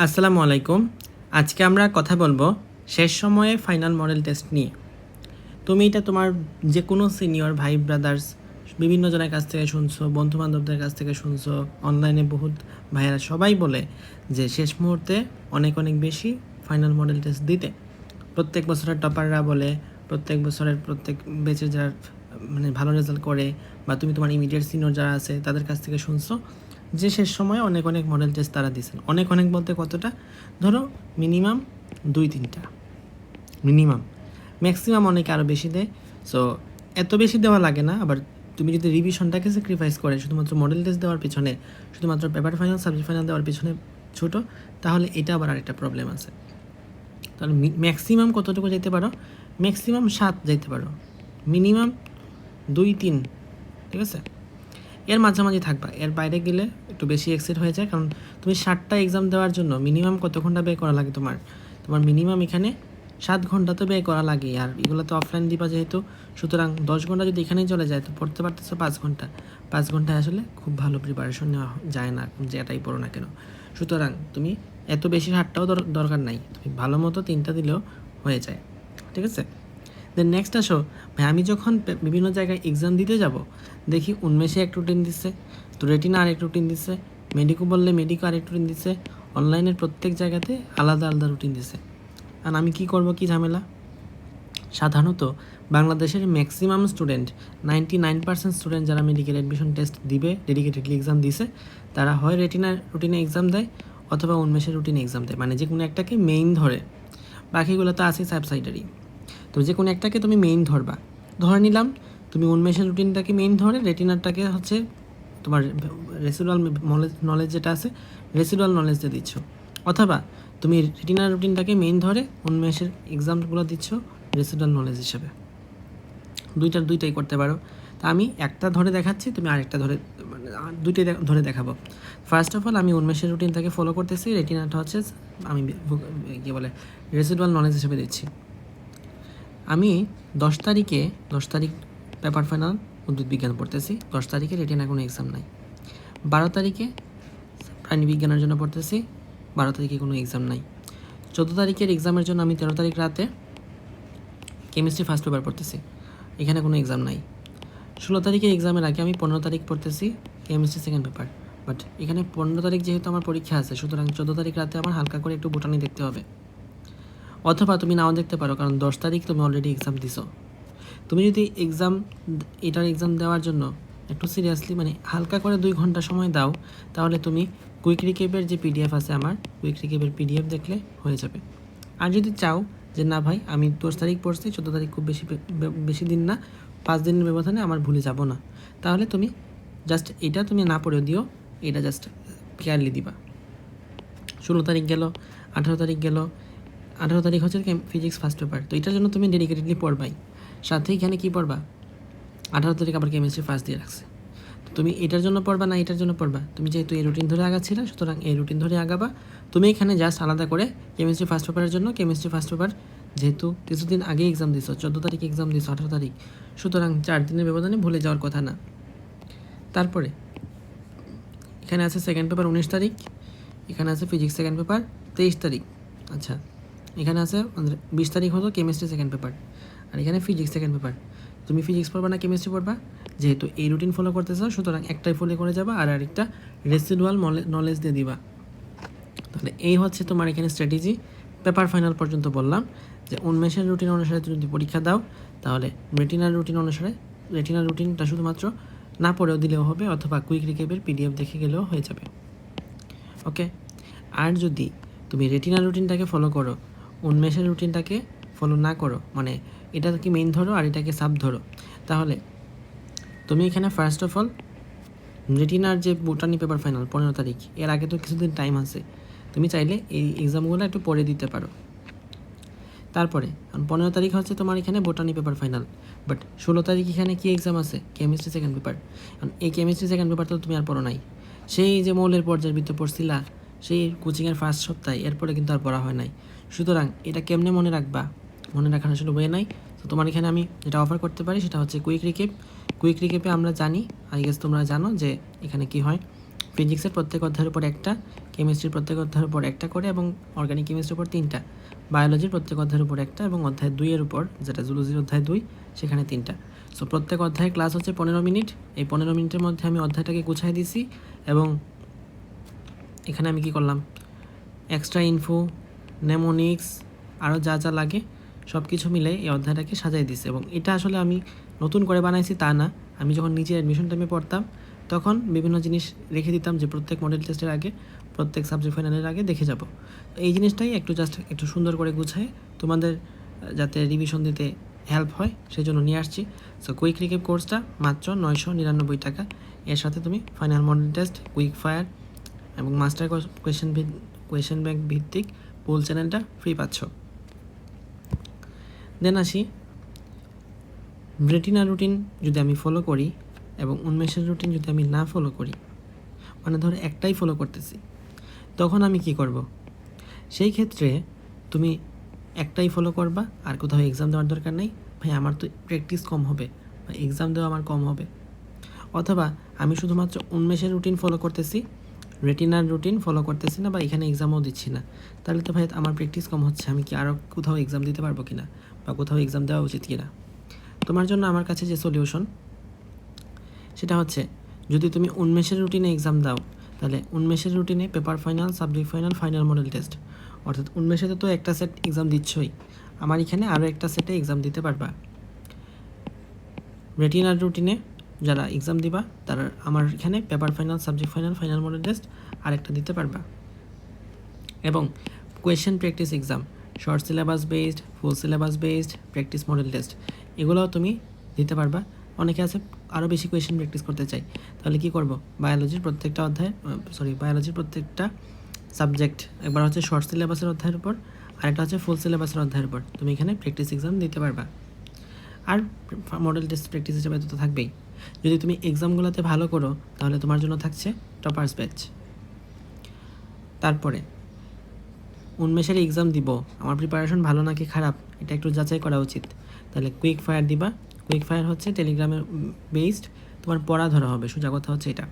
আসসালামু আলাইকুম। আজকে আমরা কথা বলব শেষ সময়ে ফাইনাল মডেল টেস্ট নিয়ে। তুমি এটা তোমার যে কোনো সিনিয়র ভাই ব্রাদার্স, বিভিন্ন জনের কাছ থেকে শুনছো বন্ধু বান্ধবদের কাছ থেকে শুনছো, অনলাইনে বহুত ভাইয়েরা সবাই বলে যে শেষ মুহূর্তে অনেক অনেক বেশি ফাইনাল মডেল টেস্ট দিতে। প্রত্যেক বছরের টপাররা বলে, প্রত্যেক বছরের প্রত্যেক বেচে যারা মানে ভালো রেজাল্ট করে বা তুমি তোমার ইমিডিয়েট সিনিয়র যারা আছে তাদের কাছ থেকে শুনছো। যে শেষ সময়ে অনেক অনেক মডেল টেস্ট তারা দিয়েছেন। অনেক অনেক বলতে কতটা? ধরো মিনিমাম দুই তিনটা। মিনিমাম ম্যাক্সিমাম অনেকে আরও বেশি দেয়। সো এত বেশি দেওয়া লাগে না, আবার তুমি যদি রিভিশনটাকে স্যাক্রিফাইস করে, শুধুমাত্র মডেল টেস্ট দেওয়ার পিছনে, শুধুমাত্র পেপার ফাইনাল সাবজেক্ট ফাইনাল দেওয়ার পিছনে ছোটো, তাহলে এটা আবার আরেকটা প্রবলেম আছে। তাহলে ম্যাক্সিমাম কতটুকু যেতে পারো? ম্যাক্সিমাম সাত যেতে পারো। মিনিমাম দুই তিন। ঠিক আছে? এর মাঝামাঝি থাকবা। এর বাইরে গেলে একটু বেশি এক্সিট হয়ে যায়, কারণ তুমি ষাটটা এক্সাম দেওয়ার জন্য মিনিমাম কত ঘণ্টা ব্যয় করা লাগে তোমার? তোমার মিনিমাম এখানে সাত ঘণ্টা তো ব্যয় করা লাগে আর এগুলো তো অফলাইন দিবা যেহেতু, সুতরাং দশ ঘণ্টা যদি এখানেই চলে যায়, তো পড়তে পারতেছো পাঁচ ঘণ্টা। পাঁচ ঘন্টায় আসলে খুব ভালো প্রিপারেশন নেওয়া যায় না, যেটাই পড়ো না কেন। সুতরাং তুমি এত বেশি হাটটাও দরকার নাই, তুমি ভালো মতো তিনটা দিলেও হয়ে যায়, ঠিক আছে? দেন নেক্সট আসো। ভাই, আমি যখন বিভিন্ন জায়গায় এক্সাম দিতে যাব, দেখি উন্মেষে এক রুটিন দিচ্ছে তো রেটিনা আরেক রুটিন দিচ্ছে মেডিকো বললে মেডিকো আরেক রুটিন দিচ্ছে অনলাইনের প্রত্যেক জায়গাতে আলাদা আলাদা রুটিন দিচ্ছে। আর আমি কি করব কি ঝামেলা? সাধারণত বাংলাদেশের maximum student ninety nine percent student যারা মেডিকেল অ্যাডমিশন টেস্ট দিবে ডেডিকেটেডলি এক্সাম দিছে, তারা হয় রেটিনার রুটিনে এক্সাম দেয়, অথবা উন্মেষের রুটিনে এক্সাম দেয়। মানে যে কোনো একটাকে মেইন ধরে। বাকিগুলো তো আছে সাবসাইডারি তো যে কোনো একটাকে তুমি মেইন ধরবা। ধরে নিলাম, তুমি উন্মেষের রুটিনটাকে মেইন ধরে রেটিনারটাকে হচ্ছে তোমার রেসিডুয়াল নলেজ নলেজ যেটা আছে রেসিডুয়াল নলেজ দিয়ে দিচ্ছ। অথবা তুমি রেটিনার রুটিনটাকে মেইন ধরে, উন্মেষের এক্সামগুলো দিচ্ছ রেসিডুয়াল নলেজ হিসেবে। দুইটার দুইটাই করতে পারো। তা আমি একটা ধরে দেখাচ্ছি, তুমি আরেকটা ধরে মানে দুইটাই ধরে দেখাবো। ফার্স্ট অফ অল আমি উন্মেষের রুটিনটাকে ফলো করতেছি, রেটিনাটা হচ্ছে আমি কী বলে রেসিডুয়াল নলেজ হিসেবে দিচ্ছি। আমি দশ তারিখে, দশ তারিখ পেপার ফাইনাল উদ্ভিদ বিজ্ঞান পড়তেছি। দশ তারিখে রেটিনা কোনো এক্সাম নাই। বারো তারিখে প্রাণী বিজ্ঞানের জন্য পড়তেছি। বারো তারিখে কোনো এক্সাম নাই। চোদ্দ তারিখের এক্সামের জন্য আমি তেরো তারিখ রাতে কেমিস্ট্রি ফার্স্ট পেপার পড়তেছি। এখানে কোনো এক্সাম নাই। ষোলো তারিখের এক্সামের আগে আমি পনেরো তারিখ পড়তেছি কেমিস্ট্রি সেকেন্ড পেপার বাট এখানে পনেরো তারিখ যেহেতু আমার পরীক্ষা আছে, সুতরাং চোদ্দ তারিখ রাতে আমার হালকা করে একটু বোটানি দেখতে হবে। অথবা তুমি নাও দেখতে পারো, কারণ দশ তারিখ তুমি অলরেডি এক্সাম দিছো। তুমি যদি এক্সাম এটার এক্সাম দেওয়ার জন্য একটু সিরিয়াসলি মানে হালকা করে দুই ঘণ্টা সময় দাও, তাহলে তুমি কুইক রিকেপের যে পিডিএফ আছে আমার কুইক রিকেপের পিডিএফ দেখলে হয়ে যাবে। আর যদি চাও যে না ভাই, আমি দশ তারিখ পড়ছি, চোদ্দ তারিখ খুব বেশি বেশি দিন না, পাঁচ দিনের ব্যবধানে আমার ভুলে যাব না। তাহলে তুমি জাস্ট এটা তুমি না পড়েও দিও, এটা জাস্ট কেয়ারলি দিবা। ষোলো তারিখ গেল, আঠারো তারিখ গেল আঠারো তারিখ হচ্ছে ফিজিক্স ফার্স্ট পেপার তো এটার জন্য তুমি ডেডিকেটেডলি পড়বাই। সাথে এখানে কী পড়বা? আঠারো তারিখ আবার কেমিস্ট্রি ফার্স্ট দিয়ে রাখছে। তুমি এটার জন্য পড়বা না এটার জন্য পড়বা? তুমি যেহেতু এই রুটিন ধরে আগাচ্ছিলে, সুতরাং এই রুটিন ধরে আগাবা। তুমি এখানে জাস্ট আলাদা করে কেমিস্ট্রি ফার্স্ট পেপারের জন্য কেমিস্ট্রি ফার্স্ট পেপার যেহেতু কিছুদিন আগে এক্সাম দিছো, চোদ্দ তারিখ এক্সাম দিছো, আঠারো তারিখ, সুতরাং চার দিনের ব্যবধানে ভুলে যাওয়ার কথা না। তারপরে, এখানে আছে সেকেন্ড পেপার উনিশ তারিখ, এখানে আছে ফিজিক্স সেকেন্ড পেপার তেইশ তারিখ আচ্ছা। এখানে আছে বিশ তারিখ হলো কেমিস্ট্রি সেকেন্ড পেপার আর এখানে ফিজিক্স সেকেন্ড পেপার তুমি ফিজিক্স পড়বা না কেমিস্ট্রি পড়বা? যেহেতু এই রুটিন ফলো করতে চাও সুতরাং একটাই ফলো করে যাবা আর আরেকটা রেসিডুয়াল নলেজ দিয়ে দিবা। তাহলে এই হচ্ছে তোমার এখানে স্ট্র্যাটেজি পেপার ফাইনাল পর্যন্ত বললাম যে উন্মেষের রুটিন অনুসারে তুমি যদি পরীক্ষা দাও, তাহলে রেটিনার রুটিন অনুসারে রেটিনার রুটিনটা শুধুমাত্র না পড়েও দিলেও হবে অথবা কুইক রিকেপের পিডিএফ দেখে গেলেও হয়ে যাবে। ওকে আর যদি তুমি রেটিনার রুটিনটাকে ফলো করো উন্মেষের রুটিনটাকে ফলো না করো। মানে এটাকে মেইন ধরো আর এটাকে সাব ধরো। তাহলে তুমি এখানে ফার্স্ট অফ অল রেটিনার যে বোটানি পেপার ফাইনাল পনেরো তারিখ, এর আগে তো কিছুদিন টাইম আছে। তুমি চাইলে এই এক্সামগুলো একটু পরে দিতে পারো। তারপরে পনেরো তারিখ হচ্ছে তোমার এখানে বোটানি পেপার ফাইনাল বাট ষোলো তারিখ এখানে কি এক্সাম আছে? কেমিস্ট্রি সেকেন্ড পেপার কারণ এই কেমিস্ট্রি সেকেন্ড পেপার তো তুমি আর পড়ো নাই। সেই যে মৌলের পর্যায়ের ভিতরে পড়ছিলা, সেই কোচিংয়ের ফার্স্ট সপ্তাহে, এরপরে কিন্তু আর পড়া হয় নাই। সুতরাং এটা কেমনে মনে রাখবা? মনে রাখার আসলে ওয়ে নাই। তো তোমার এখানে আমি যেটা অফার করতে পারি সেটা হচ্ছে কুইক রিকেপ কুইক রিকেপে আমরা জানি আই গেস তোমরা জানো যে এখানে কি হয়। ফিজিক্সের প্রত্যেক অধ্যায়ের উপর একটা কেমিস্ট্রির প্রত্যেক অধ্যায়ের উপর একটা করে এবং অর্গানিক কেমিস্ট্রির উপর তিনটা। বায়োলজির প্রত্যেক অধ্যায়ের উপর একটা এবং অধ্যায় দুইয়ের উপর, যেটা জুলজির অধ্যায় দুই, সেখানে তিনটা। সো প্রত্যেক অধ্যায়ের ক্লাস হচ্ছে পনেরো মিনিট। এই পনেরো মিনিটের মধ্যে আমি অধ্যায়টাকে গুছাই দিছি এবং এখানে আমি কি করলাম? এক্সট্রা ইনফো নেমোনিক্স আরও যা যা লাগে সব কিছু মিলে এই অধ্যায়টাকে সাজাই দিছে। এবং এটা আসলে আমি নতুন করে বানাইছি তা না। আমি যখন নিজে অ্যাডমিশন টাইমে পড়তাম, তখন বিভিন্ন জিনিস রেখে দিতাম যে প্রত্যেক মডেল টেস্টের আগে, প্রত্যেক সাবজেক্ট ফাইনালের আগে দেখে যাব। এই জিনিসটাই একটু জাস্ট একটু সুন্দর করে গুছায় তোমাদের, যাতে রিভিশন দিতে হেল্প হয় সেই জন্য নিয়ে আসছি। সো কুইক রিকেপ কোর্সটা মাত্র নয়শো নিরানব্বই টাকা। এর সাথে তুমি final model test quick fire এবং মাস্টার কোয়েশ্চেন কোয়েশন ব্যাংক ভিত্তিক পোল চ্যানেলটা ফ্রি পাচ্ছ। দেন আসি। রেটিনা রুটিন যদি আমি ফলো করি এবং উন্মেষের রুটিন যদি আমি না ফলো করি মানে ধরো একটাই ফলো করতেছি, তখন আমি কি করব? সেই ক্ষেত্রে তুমি একটাই ফলো করবা, আর কোথাও এক্সাম দেওয়ার দরকার নেই। ভাই, আমার তো প্র্যাকটিস কম হবে, বা এক্সাম দেওয়া আমার কম হবে। অথবা আমি শুধুমাত্র উন্মেষের রুটিন ফলো করতেছি রেটিনার রুটিন ফলো করতেছি না বা এখানে এক্সামও দিচ্ছি না। তাহলে তো ভাই আমার প্র্যাকটিস কম হচ্ছে, আমি কি আরও কোথাও এক্সাম দিতে পারব কি না বা কোথাও এক্সাম দেওয়া উচিত কি না তোমার জন্য আমার কাছে যে সলিউশন সেটা হচ্ছে যদি তুমি উন্মেষের রুটিনে এক্সাম দাও, তাহলে উন্মেষের রুটিনে paper final subject final final model test অর্থাৎ উন্মেষেতে তো একটা সেট এক্সাম দিচ্ছই। আমার এখানে আরও একটা সেটে এক্সাম দিতে পারবা। রেটিনার রুটিনে যারা এক্সাম দিবা, তারা আমার এখানে paper final subject final final model test আরেকটা দিতে পারবা। এবং question practice exam short syllabus based full syllabus based practice model test এগুলোও তুমি দিতে পারবা। অনেকে আছে আরও বেশি কোয়েশ্চেন প্র্যাকটিস করতে চাই তাহলে কি করব? বায়োলজির প্রত্যেকটা অধ্যায় সরি বায়োলজির প্রত্যেকটা সাবজেক্ট একবার হচ্ছে শর্ট সিলেবাসের অধ্যায়ের উপর, আরেকটা হচ্ছে ফুল সিলেবাসের অধ্যায়ের উপর। তুমি এখানে প্র্যাকটিস এক্সাম দিতে পারবা। আর মডেল টেস্ট প্র্যাকটিস হিসেবে তো থাকবেই। যদি তুমি এক্সামগুলোতে ভালো করো, তাহলে তোমার জন্য থাকছে টপার্স ব্যাচ তারপরে, উন্মেষের এক্সাম দিব। আমার প্রিপারেশন ভালো নাকি খারাপ, এটা একটু যাচাই করা উচিত। তাহলে কুইক ফায়ার দিবা। কুইক ফায়ার হচ্ছে টেলিগ্রামে বেসড তোমার পড়া ধরা হবে, সোজা কথা হচ্ছে এটা।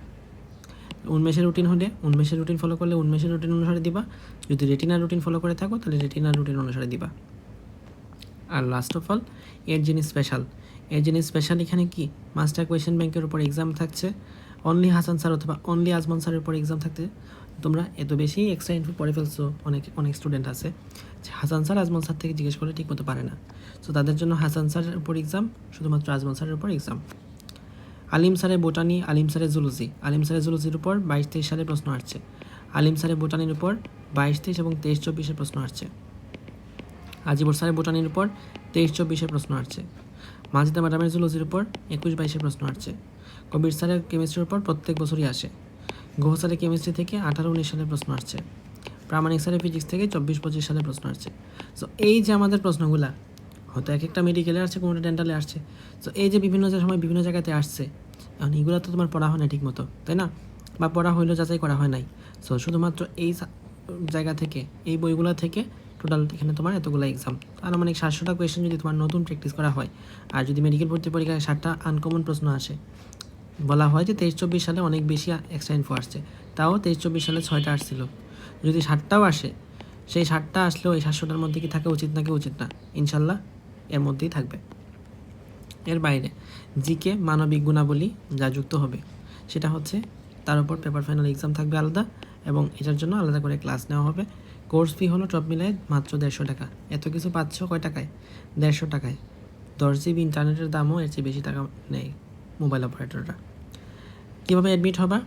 উন্মেষের রুটিন হলে, উন্মেষের রুটিন ফলো করলে উন্মেষের রুটিন অনুসারে দিবা। যদি রেটিনার রুটিন ফলো করে থাকো, তাহলে রেটিনার রুটিন অনুসারে দিবা। আর লাস্ট অফ অল এর জিনিস স্পেশাল এর জিনিস স্পেশাল এখানে কি? মাস্টার কোয়েশ্চেন ব্যাংকের উপর এক্সাম থাকছে। অনলি হাসান স্যার অথবা অনলি আজমান স্যারের উপর এক্সাম থাকতে। তোমরা এত বেশি এক্সট্রা ইনফো পড়ে ফেলছো, অনেক অনেক স্টুডেন্ট আছে। যে হাসান স্যার আজমান স্যার থেকে জিজ্ঞেস করলে ঠিক মতো পারে না। সো তাদের জন্য হাসান স্যারের উপর এক্সাম শুধুমাত্র আজমান স্যারের উপর এক্সাম আলিম স্যারের বোটানি আলিম স্যারের জুলুজি আলিম স্যারের জুলুজির উপর বাইশ, তেইশ সালে প্রশ্ন আসছে। আলিম স্যারের বোটানির উপর বাইশ, তেইশ এবং তেইশ, চব্বিশে প্রশ্ন আসছে। আজিবর স্যারের বোটানির উপর তেইশ, চব্বিশে প্রশ্ন আসছে মাজিদা ম্যাডামের জুলজির উপর একুশ, বাইশে প্রশ্ন আসছে কবির স্যারের কেমিস্ট্রির উপর প্রত্যেক বছরই আসে। গুহ স্যারের কেমিস্ট্রি থেকে আঠারো, উনিশ সালে প্রশ্ন আসছে প্রামাণিক স্যারের ফিজিক্স থেকে চব্বিশ, পঁচিশ সালে প্রশ্ন আসছে সো এই যে আমাদের প্রশ্নগুলা, হয়তো এক একটা মেডিকেলে আসছে, কোনোটা ডেন্টালে আসছে। সো এই যে বিভিন্ন সময় বিভিন্ন জায়গাতে আসছে, এখন এগুলো তো তোমার পড়া হয় না ঠিক মতো, তাই না? বা পড়া হইলেও যাচাই করা হয় নাই। সো শুধুমাত্র এই জায়গা থেকে, এই বইগুলো থেকে টোটাল এখানে তোমার এতগুলো এক্সাম আর মানে সাতশোটা কোয়েশ্চেন যদি তোমার নতুন প্র্যাকটিস করা হয়, আর যদি মেডিকেল ভর্তি পরীক্ষায় ষাটটা আনকমন প্রশ্ন আসে, বলা হয় যে তেইশ চব্বিশ সালে অনেক বেশি এক্সট্রা ইনফো আসছে, তাও তেইশ চব্বিশ সালে ছয়টা আসছিল। যদি ষাটটাও আসে, সেই ষাটটা আসলেও এই সাতশোটার মধ্যে কি থাকা উচিত নাকি উচিত না, ইনশাল্লাহ এর মধ্যেই থাকবে। এর বাইরে, জিকে মানবিক গুণাবলী যা যুক্ত হবে, সেটা হচ্ছে তার উপর পেপার ফাইনাল এক্সাম থাকবে আলাদা, এবং এটার জন্য আলাদা করে ক্লাস নেওয়া হবে। কোর্স ফি হলো টপ মিলায় মাত্র দেড়শো টাকা। এত কিছু পাচ্ছ কয় টাকায়? দেড়শো টাকায়। দশ জিবি ইন্টারনেটের দামও এর চেয়ে বেশি টাকা নেয় মোবাইল অপারেটররা। কীভাবে অ্যাডমিট হবা?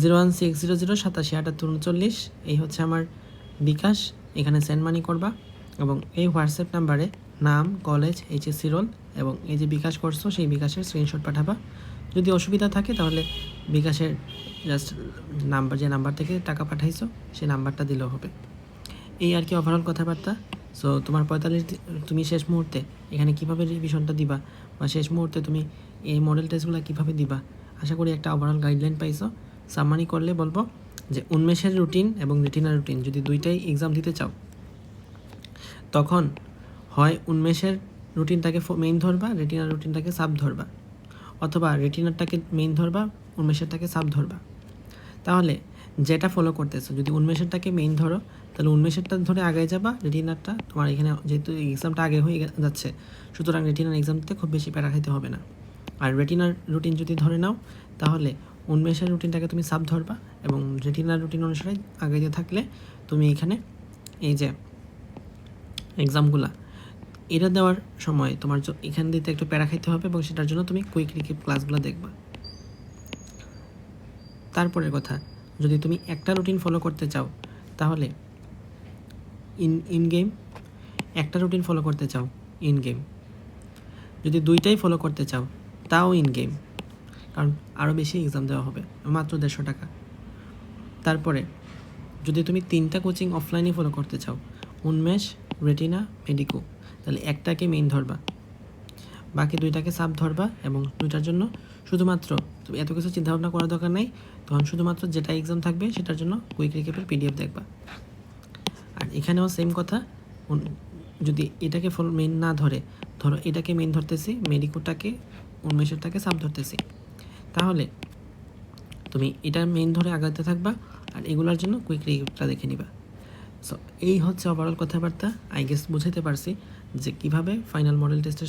Zero one six zero zero সাতাশি আটাত্তর উনচল্লিশ। এই হচ্ছে আমার বিকাশ। এখানে সেন্ড মানি করবা এবং এই হোয়াটসঅ্যাপ নাম্বারে নাম, কলেজ এইচএসসি রোল এবং এই যে বিকাশ করছ, সেই বিকাশের স্ক্রিনশট পাঠাবা। যদি অসুবিধা থাকে তাহলে বিকাশের জাস্ট নাম্বার যে নাম্বার থেকে টাকা পাঠাইছো, সেই নাম্বারটা দিলেও হবে। এই আর কি ওভারঅল কথাবার্তা? সো তোমার পঁয়তাল্লিশ তুমি শেষ মুহূর্তে এখানে কীভাবে রিভিশনটা দিবা? বা শেষ মুহূর্তে তুমি এই মডেল টেস্টগুলো কীভাবে দিবা? আশা করি একটা ওভারঅল গাইডলাইন পাইছো। সামারি করলে বলব যে উন্মেষের রুটিন এবং রেটিনার রুটিন যদি দুইটাই এক্সাম দিতে চাও, তখন হয় উন্মেষের রুটিনটাকে মেইন ধরবা রেটিনার রুটিনটাকে সাব ধরবা, অথবা রেটিনারটাকে মেইন ধরবা, উন্মেষেরটাকে সাব ধরবা। তাহলে যেটা ফলো করতেছো, যদি উন্মেষেরটাকে মেইন ধরো, তাহলে উন্মেষেরটা ধরে আগে যাবা, রেটিনারটা তোমার এখানে যেহেতু এক্সামটা আগে হয়ে যাচ্ছে, সুতরাং রেটিনার এক্সাম দিতে খুব বেশি প্যারা খাইতে হবে না। আর রেটিনার রুটিন যদি ধরে নাও, তাহলে উন্মেষের রুটিনটাকে তুমি সাব ধরবা এবং রেটিনার রুটিন অনুসারে আগে যে থাকলে তুমি এখানে এই যে এক্সামগুলা এটা দেওয়ার সময় তোমার এখান দিতে একটু প্যারা খাইতে হবে এবং সেটার জন্য তুমি কুইক রিকিপ ক্লাসগুলো দেখবা। তারপরের কথা যদি তুমি একটা রুটিন ফলো করতে চাও, তাহলে ইন ইন গেম একটা রুটিন ফলো করতে চাও ইন গেম যদি দুইটাই ফলো করতে চাও, তাও ইন গেম কারণ আরও বেশি এক্সাম দেওয়া হবে, মাত্র দেড়শো টাকা। তারপরে, যদি তুমি তিনটা কোচিং অফলাইনে ফলো করতে চাও, উন্মেষ, রেটিনা, মেডিকো, তাহলে একটাকে মেইন ধরবা। বাকি দুইটাকে সাব ধরবা এবং দুইটার জন্য শুধুমাত্র তুমি এত কিছু চিন্তাভাবনা করার দরকার নেই। তখন শুধুমাত্র যেটা এক্সাম থাকবে সেটার জন্য কুইক রিকেপের পিডিএফ দেখবা। আর এখানেও সেম কথা। যদি এটাকে ফল মেন না ধরে, ধরো এটাকে মেন ধরতেছি মেডিকোটাকে উন্মেষেরটাকে সাব ধরতেছি। তাহলে তুমি এটা মেন ধরে আগাতে থাকবা আর এগুলোর জন্য কুইক রিকেপটা দেখে নিবা। সো এই হচ্ছে ওভারঅল কথাবার্তা। আই গেস বুঝাতে পারছি যে কীভাবে ফাইনাল মডেল টেস্টের